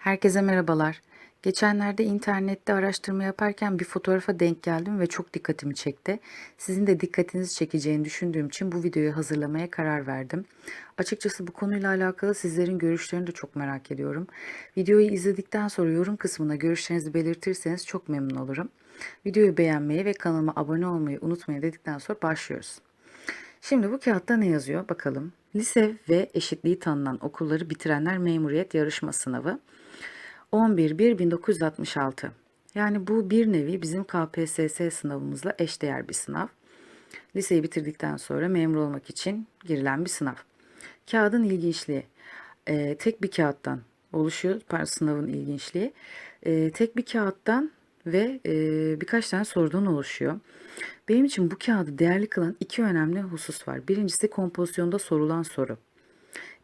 Herkese merhabalar. Geçenlerde internette araştırma yaparken bir fotoğrafa denk geldim ve çok dikkatimi çekti. Sizin de dikkatinizi çekeceğini düşündüğüm için bu videoyu hazırlamaya karar verdim. Açıkçası bu konuyla alakalı sizlerin görüşlerini de çok merak ediyorum. Videoyu izledikten sonra yorum kısmına görüşlerinizi belirtirseniz çok memnun olurum. Videoyu beğenmeyi ve kanalıma abone olmayı unutmayın dedikten sonra başlıyoruz. Şimdi bu kağıtta ne yazıyor bakalım. Lise ve eşitliği tanınan okulları bitirenler memuriyet yarışma sınavı. 11.1.1966. Yani bu bir nevi bizim KPSS sınavımızla eşdeğer bir sınav. Liseyi bitirdikten sonra memur olmak için girilen bir sınav. Kağıdın ilginçliği. Ee, tek bir kağıttan oluşuyor sınavın ilginçliği. Ee, tek bir kağıttan ve e, birkaç tane sorudan oluşuyor. Benim için bu kağıdı değerli kılan iki önemli husus var. Birincisi kompozisyonda sorulan soru.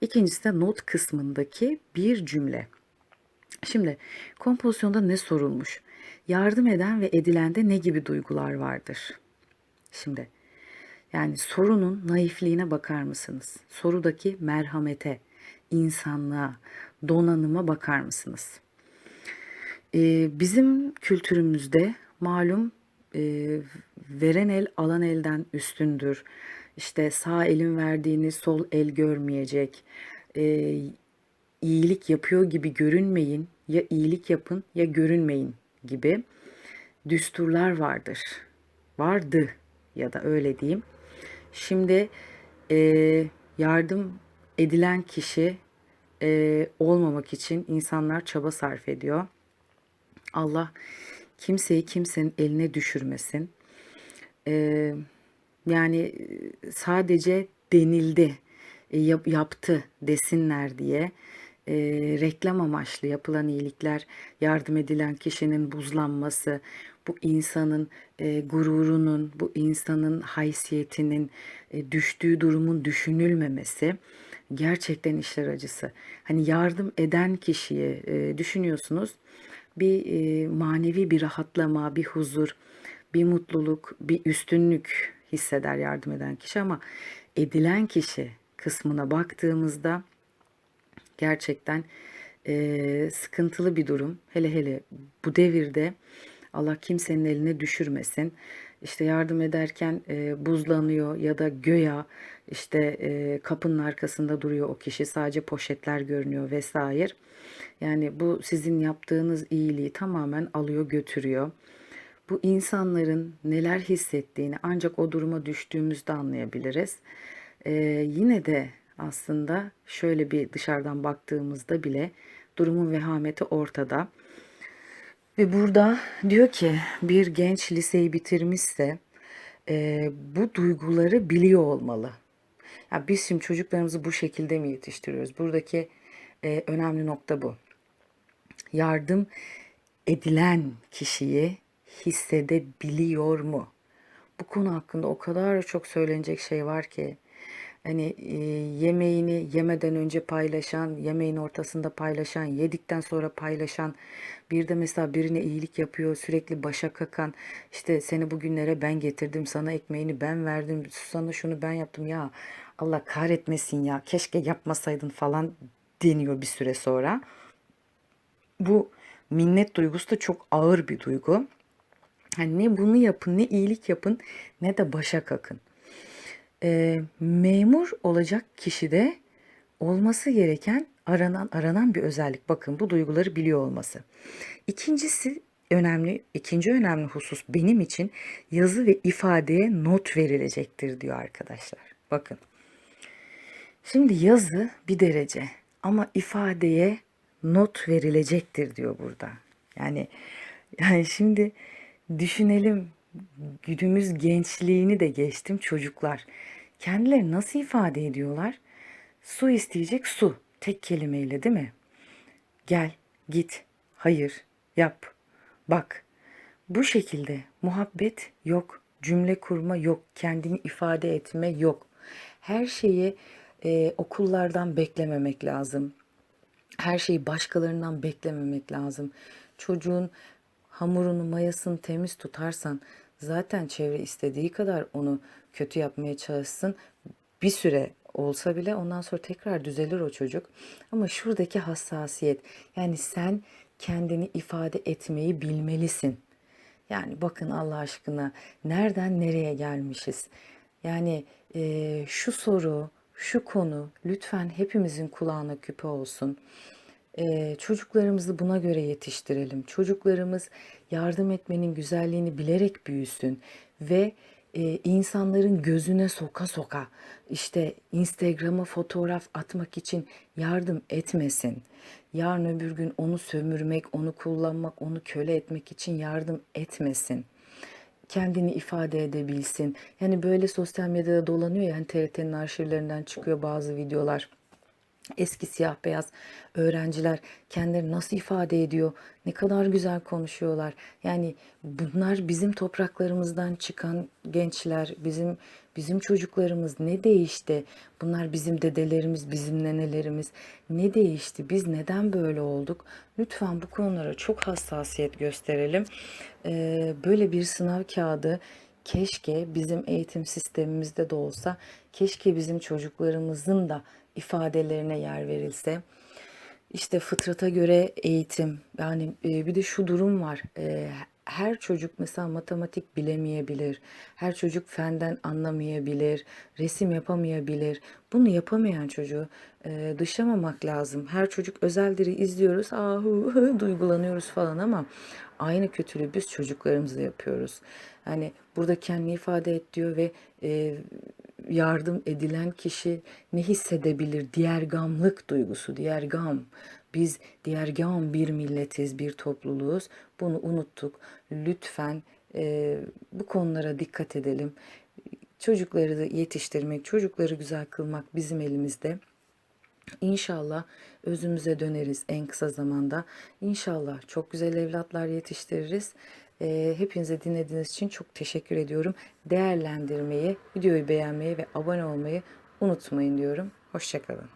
İkincisi de not kısmındaki bir cümle. Şimdi kompozisyonda ne sorulmuş? Yardım eden ve edilende ne gibi duygular vardır? Şimdi yani sorunun naifliğine bakar mısınız? Sorudaki merhamete, insanlığa, donanıma bakar mısınız? Ee, bizim kültürümüzde malum e, veren el alan elden üstündür. İşte sağ elin verdiğini sol el görmeyecek. Ee, iyilik yapıyor gibi görünmeyin, ya iyilik yapın ya görünmeyin gibi düsturlar vardır. Vardı ya da öyle diyeyim. Şimdi e, yardım edilen kişi e, olmamak için insanlar çaba sarf ediyor. Allah kimseyi kimsenin eline düşürmesin. E, yani sadece denildi, e, yap, yaptı desinler diye e, reklam amaçlı yapılan iyilikler, yardım edilen kişinin buzlanması, bu insanın e, gururunun, bu insanın haysiyetinin e, düştüğü durumun düşünülmemesi gerçekten işler acısı. Hani yardım eden kişiyi e, düşünüyorsunuz, bir e, manevi bir rahatlama, bir huzur, bir mutluluk, bir üstünlük hisseder yardım eden kişi ama edilen kişi kısmına baktığımızda gerçekten e, sıkıntılı bir durum. Hele hele bu devirde Allah kimsenin eline düşürmesin. İşte yardım ederken e, buzlanıyor ya da göya işte e, kapının arkasında duruyor o kişi sadece poşetler görünüyor vesaire. Yani bu sizin yaptığınız iyiliği tamamen alıyor götürüyor. Bu insanların neler hissettiğini ancak o duruma düştüğümüzde anlayabiliriz. Ee, yine de aslında şöyle bir dışarıdan baktığımızda bile durumun vehameti ortada. Ve burada diyor ki bir genç liseyi bitirmişse e, bu duyguları biliyor olmalı. Ya biz şimdi çocuklarımızı bu şekilde mi yetiştiriyoruz? Buradaki e, önemli nokta bu. Yardım edilen kişiyi hissedebiliyor mu? Bu konu hakkında o kadar çok söylenecek şey var ki hani e, yemeğini yemeden önce paylaşan, yemeğin ortasında paylaşan, yedikten sonra paylaşan, bir de mesela birine iyilik yapıyor, sürekli başa kakan, işte seni bugünlere ben getirdim, sana ekmeğini ben verdim, sana şunu ben yaptım ya Allah kahretmesin ya keşke yapmasaydın falan deniyor bir süre sonra. Bu minnet duygusu da çok ağır bir duygu. Hani ne bunu yapın, ne iyilik yapın, ne de başa kakın e, memur olacak kişide olması gereken aranan aranan bir özellik. Bakın bu duyguları biliyor olması. İkincisi önemli, ikinci önemli husus benim için yazı ve ifadeye not verilecektir diyor arkadaşlar. Bakın. Şimdi yazı bir derece ama ifadeye not verilecektir diyor burada. Yani yani şimdi düşünelim günümüz gençliğini de geçtim çocuklar. Kendileri nasıl ifade ediyorlar? Su isteyecek su. Tek kelimeyle değil mi? Gel, git, hayır, yap, bak. Bu şekilde muhabbet yok, cümle kurma yok, kendini ifade etme yok. Her şeyi e, okullardan beklememek lazım. Her şeyi başkalarından beklememek lazım. Çocuğun hamurunu, mayasını temiz tutarsan zaten çevre istediği kadar onu kötü yapmaya çalışsın bir süre olsa bile ondan sonra tekrar düzelir o çocuk. Ama şuradaki hassasiyet yani sen kendini ifade etmeyi bilmelisin. Yani bakın Allah aşkına nereden nereye gelmişiz? Yani e, şu soru, şu konu lütfen hepimizin kulağına küpe olsun. E, çocuklarımızı buna göre yetiştirelim. Çocuklarımız yardım etmenin güzelliğini bilerek büyüsün ve e, insanların gözüne soka soka işte Instagram'a fotoğraf atmak için yardım etmesin. Yarın öbür gün onu sömürmek, onu kullanmak, onu köle etmek için yardım etmesin kendini ifade edebilsin. Yani böyle sosyal medyada dolanıyor yani TRT'nin arşivlerinden çıkıyor bazı videolar. Eski siyah beyaz öğrenciler kendilerini nasıl ifade ediyor, ne kadar güzel konuşuyorlar. Yani bunlar bizim topraklarımızdan çıkan gençler, bizim bizim çocuklarımız ne değişti? Bunlar bizim dedelerimiz, bizim nenelerimiz ne değişti? Biz neden böyle olduk? Lütfen bu konulara çok hassasiyet gösterelim. Ee, böyle bir sınav kağıdı keşke bizim eğitim sistemimizde de olsa, keşke bizim çocuklarımızın da ifadelerine yer verilse. İşte fıtrata göre eğitim. Yani e, bir de şu durum var. E, her çocuk mesela matematik bilemeyebilir. Her çocuk fenden anlamayabilir. Resim yapamayabilir. Bunu yapamayan çocuğu e, dışlamamak lazım. Her çocuk özelleri izliyoruz. Ah, hu, hu, duygulanıyoruz falan ama aynı kötülüğü biz çocuklarımızla yapıyoruz. Yani burada kendini ifade et diyor ve e, yardım edilen kişi ne hissedebilir? Diğer gamlık duygusu, diğer gam. Biz diğer gam bir milletiz, bir topluluğuz. Bunu unuttuk. Lütfen e, bu konulara dikkat edelim. Çocukları da yetiştirmek, çocukları güzel kılmak bizim elimizde. İnşallah özümüze döneriz en kısa zamanda. İnşallah çok güzel evlatlar yetiştiririz. Ee, hepinize dinlediğiniz için çok teşekkür ediyorum. Değerlendirmeyi, videoyu beğenmeyi ve abone olmayı unutmayın diyorum. Hoşçakalın.